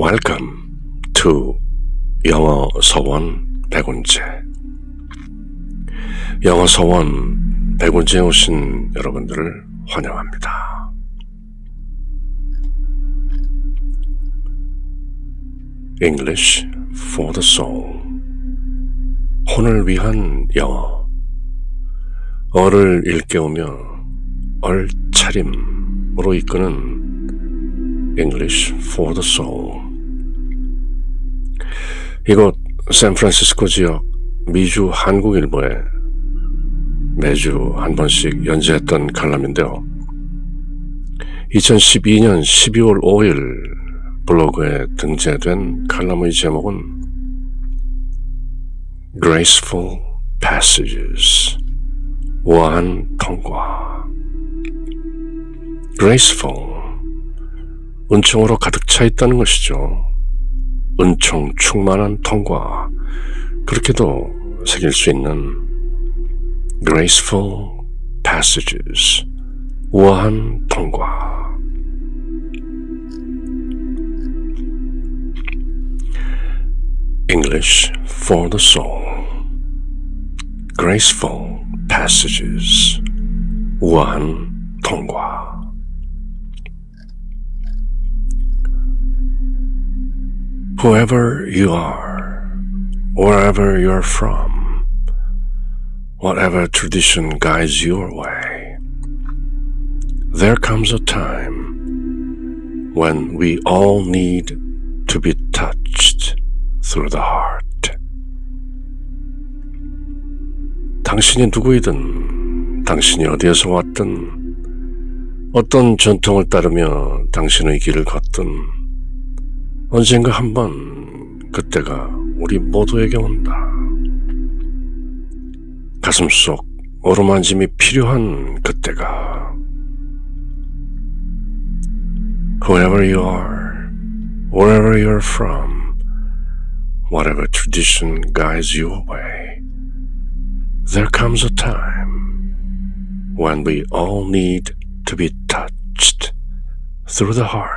Welcome to 영어 서원 백운제. 영어 서원 백운제에 오신 여러분들을 환영합니다. English for the soul. 혼을 위한 영어. 어를 일깨우며 얼차림으로 이끄는 English for the soul. 이곳 샌프란시스코 지역 미주 한국일보에 매주 한 번씩 연재했던 칼럼인데요. 2012년 12월 5일 블로그에 등재된 칼럼의 제목은 Graceful Passages 우아한 통과 Graceful 은총으로 가득 차 있다는 것이죠. 은총 충만한 통과 그렇게도 새길 수 있는 graceful passages 우아한 통과 English for the soul graceful passages 우아한 통과 Whoever you are, wherever you're from, whatever tradition guides your way, there comes a time when we all need to be touched through the heart. 당신이 누구이든, 당신이 어디에서 왔든, 어떤 전통을 따르며 당신의 길을 걷든, 언젠가 한번 그때가 우리 모두에게 온다. 가슴 속 어루만짐이 필요한 그때가 Whoever you are, wherever you're from, whatever tradition guides your way, there comes a time when we all need to be touched through the heart.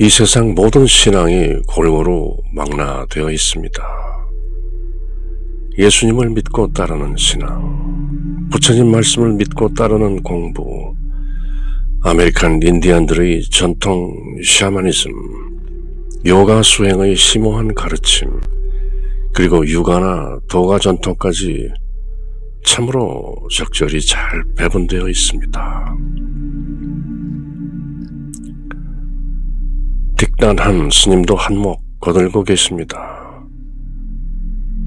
이 세상 모든 신앙이 골고루 망라되어 있습니다. 예수님을 믿고 따르는 신앙, 부처님 말씀을 믿고 따르는 공부, 아메리칸 인디안들의 전통 샤머니즘, 요가 수행의 심오한 가르침, 그리고 육아나 도가 전통까지 참으로 적절히 잘 배분되어 있습니다. 딕단한 스님도 한몫 거들고 계십니다.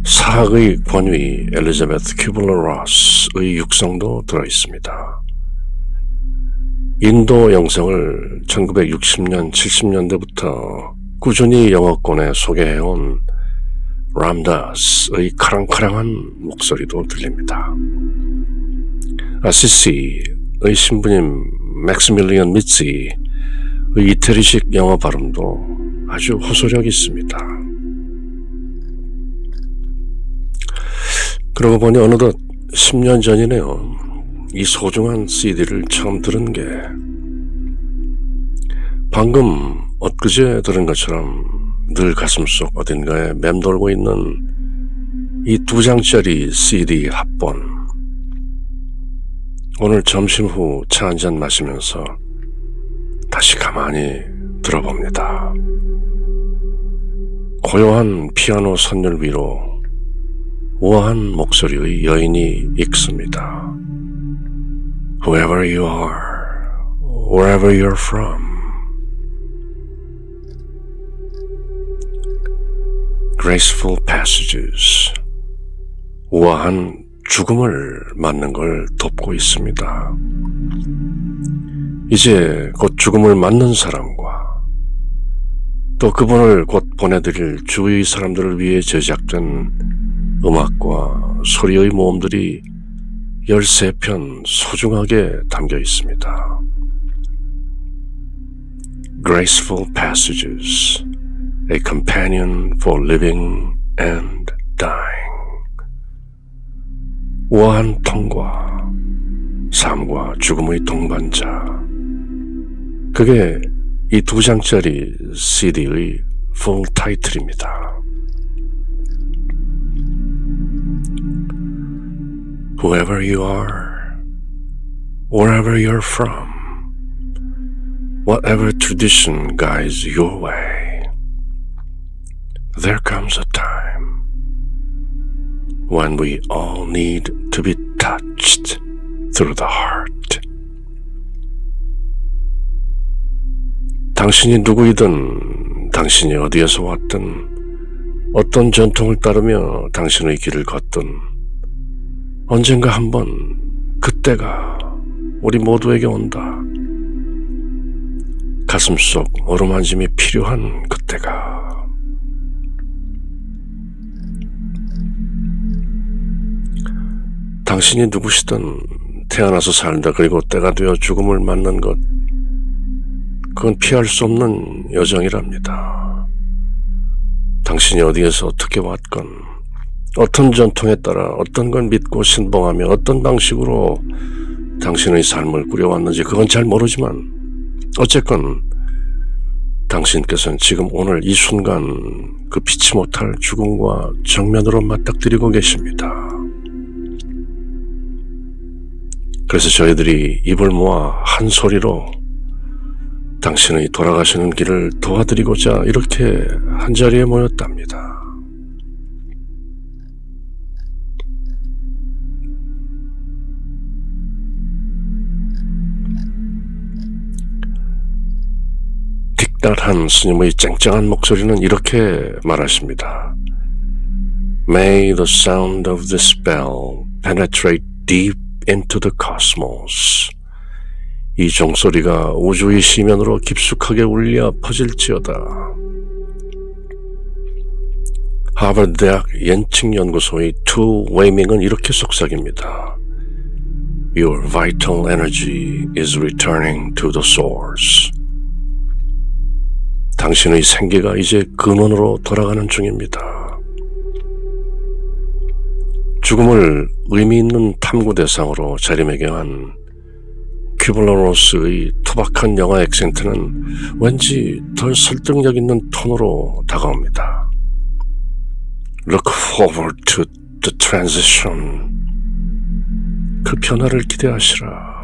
사학의 권위 엘리자베트 큐블러 로스의 육성도 들어 있습니다. 인도 영성을 1960년, 70년대부터 꾸준히 영어권에 소개해온 람다스의 카랑카랑한 목소리도 들립니다. 아시시의 신부님 맥스밀리언 미츠의 이태리식 영어 발음도 아주 호소력 있습니다. 그러고 보니 어느덧 10년 전이네요. 이 소중한 CD를 처음 들은 게 방금 엊그제 들은 것처럼 늘 가슴속 어딘가에 맴돌고 있는 이 두 장짜리 CD 합본 오늘 점심 후 차 한 잔 마시면서 다시 가만히 들어봅니다. 고요한 피아노 선율 위로 우아한 목소리의 여인이 익습니다. Whoever you are, wherever you're from, graceful passages, 우아한 죽음을 맞는 걸 돕고 있습니다. 이제 곧 죽음을 맞는 사람과 또 그분을 곧 보내드릴 주위 사람들을 위해 제작된 음악과 소리의 모음들이 13편 소중하게 담겨 있습니다. Graceful Passages, a companion for living and dying. 우아한 통과, 삶과 죽음의 동반자. 그게 이 두 장짜리 CD의 풀 타이틀입니다. Whoever you are, wherever you're from, whatever tradition guides your way, there comes a time when we all need to be touched through the heart. 당신이 누구이든, 당신이 어디에서 왔든, 어떤 전통을 따르며 당신의 길을 걷든, 언젠가 한번 그때가 우리 모두에게 온다. 가슴 속 어루만짐이 필요한 그때가. 당신이 누구시든 태어나서 살다 그리고 때가 되어 죽음을 맞는 것, 그건 피할 수 없는 여정이랍니다. 당신이 어디에서 어떻게 왔건, 어떤 전통에 따라 어떤 걸 믿고 신봉하며 어떤 방식으로 당신의 삶을 꾸려왔는지 그건 잘 모르지만, 어쨌건 당신께서는 지금 오늘 이 순간 그 피치 못할 죽음과 정면으로 맞닥뜨리고 계십니다. 그래서 저희들이 입을 모아 한 소리로 당신의 돌아가시는 길을 도와드리고자 이렇게 한 자리에 모였답니다. 딕달한 스님의 쨍쨍한 목소리는 이렇게 말하십니다. May the sound of this bell penetrate deep into the cosmos. 이 종소리가 우주의 시면으로 깊숙하게 울려 퍼질지어다. 하버드 대학 연층연구소의 투 웨이밍은 이렇게 속삭입니다. Your vital energy is returning to the source. 당신의 생기가 이제 근원으로 돌아가는 중입니다. 죽음을 의미 있는 탐구 대상으로 자리매김한 큐블러로스의 투박한 영화 액센트는 왠지 덜 설득력 있는 톤으로 다가옵니다. Look forward to the transition. 그 변화를 기대하시라.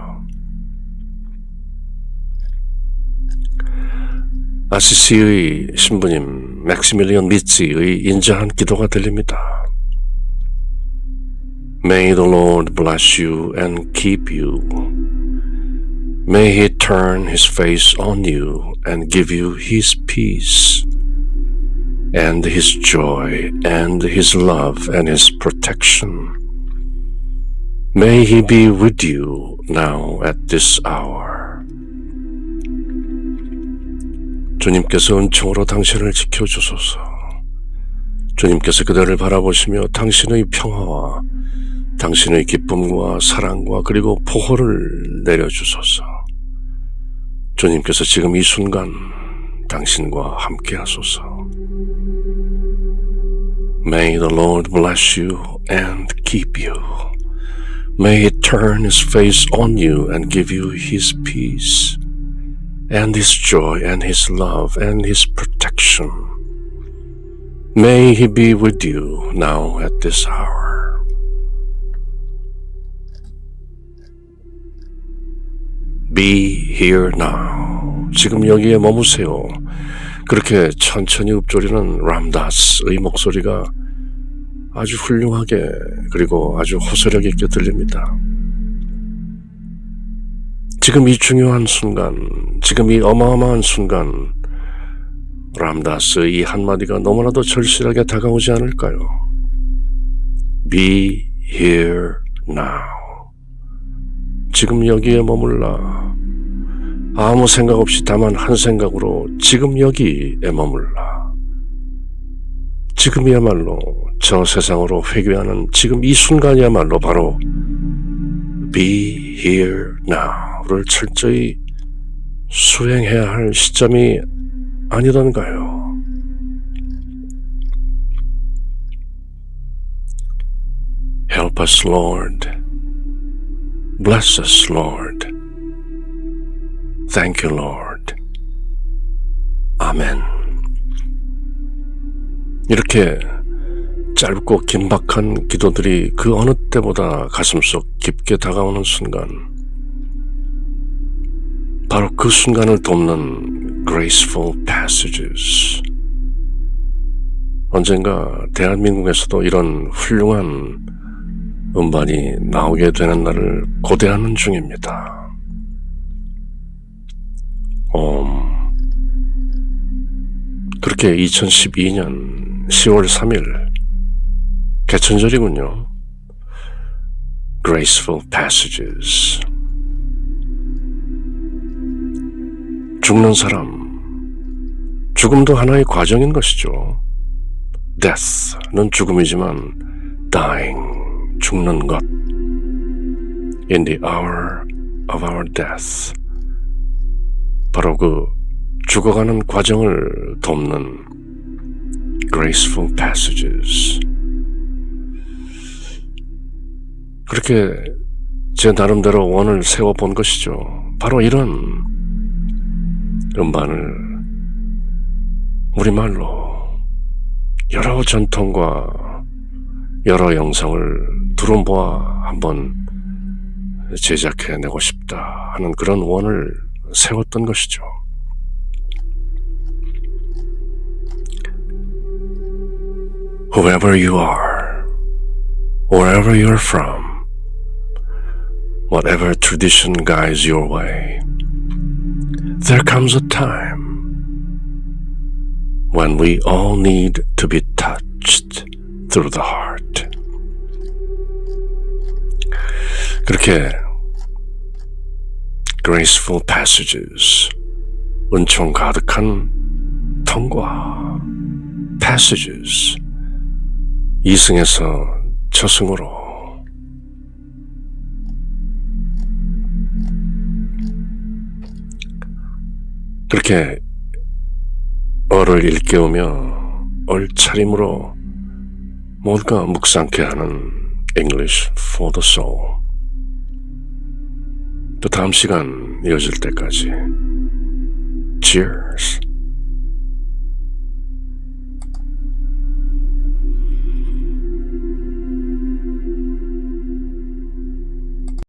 아시시의 신부님 맥시밀리언 미치의 인자한 기도가 들립니다. May the Lord bless you and keep you. May he turn his face on you and give you his peace and his joy and his love and his protection. May he be with you now at this hour. 주님께서 은총으로 당신을 지켜주소서. 주님께서 그대를 바라보시며 당신의 평화와 당신의 기쁨과 사랑과 그리고 보호를 내려주소서. 주님께서 지금 이 순간 당신과 함께 하소서. May the Lord bless you and keep you. May he turn his face on you and give you his peace and his joy and his love and his protection. May he be with you now at this hour. Be here now. 지금 여기에 머무세요. 그렇게 천천히 읊조리는 람다스의 목소리가 아주 훌륭하게 그리고 아주 호소력 있게 들립니다. 지금 이 중요한 순간, 지금 이 어마어마한 순간, 람다스 이 한마디가 너무나도 절실하게 다가오지 않을까요? Be here now. 지금 여기에 머물라. 아무 생각 없이 다만 한 생각으로 지금 여기에 머물라. 지금이야말로 저 세상으로 회귀하는 지금 이 순간이야말로 바로 Be here now를 철저히 수행해야 할 시점이 아니던가요? Help us, Lord. Bless us, Lord. Thank you, Lord. 아멘. 이렇게 짧고 긴박한 기도들이 그 어느 때보다 가슴속 깊게 다가오는 순간, 바로 그 순간을 돕는 graceful passages. 언젠가 대한민국에서도 이런 훌륭한 음반이 나오게 되는 날을 고대하는 중입니다. 음, 그렇게 2012년 10월 3일 개천절이군요. Graceful Passages 죽는 사람 죽음도 하나의 과정인 것이죠. Death는 죽음이지만 dying 죽는 것 in the hour of our death 바로 그 죽어가는 과정을 돕는 graceful passages 그렇게 제 나름대로 원을 세워본 것이죠. 바로 이런 음반을 우리말로 여러 전통과 여러 영상을 두루 모아 한번 제작해내고 싶다 하는 그런 원을 세웠던 것이죠. Whoever you are, wherever you're from, whatever tradition guides your way, there comes a time when we all need to be touched through the heart. 그렇게 graceful passages, 은총 가득한 통과 passages, 이승에서 저승으로 그렇게 어를 일깨우며 얼차림으로 뭔가 묵상케 하는 English for the Soul. 또 다음 시간 이어질 때까지 Cheers.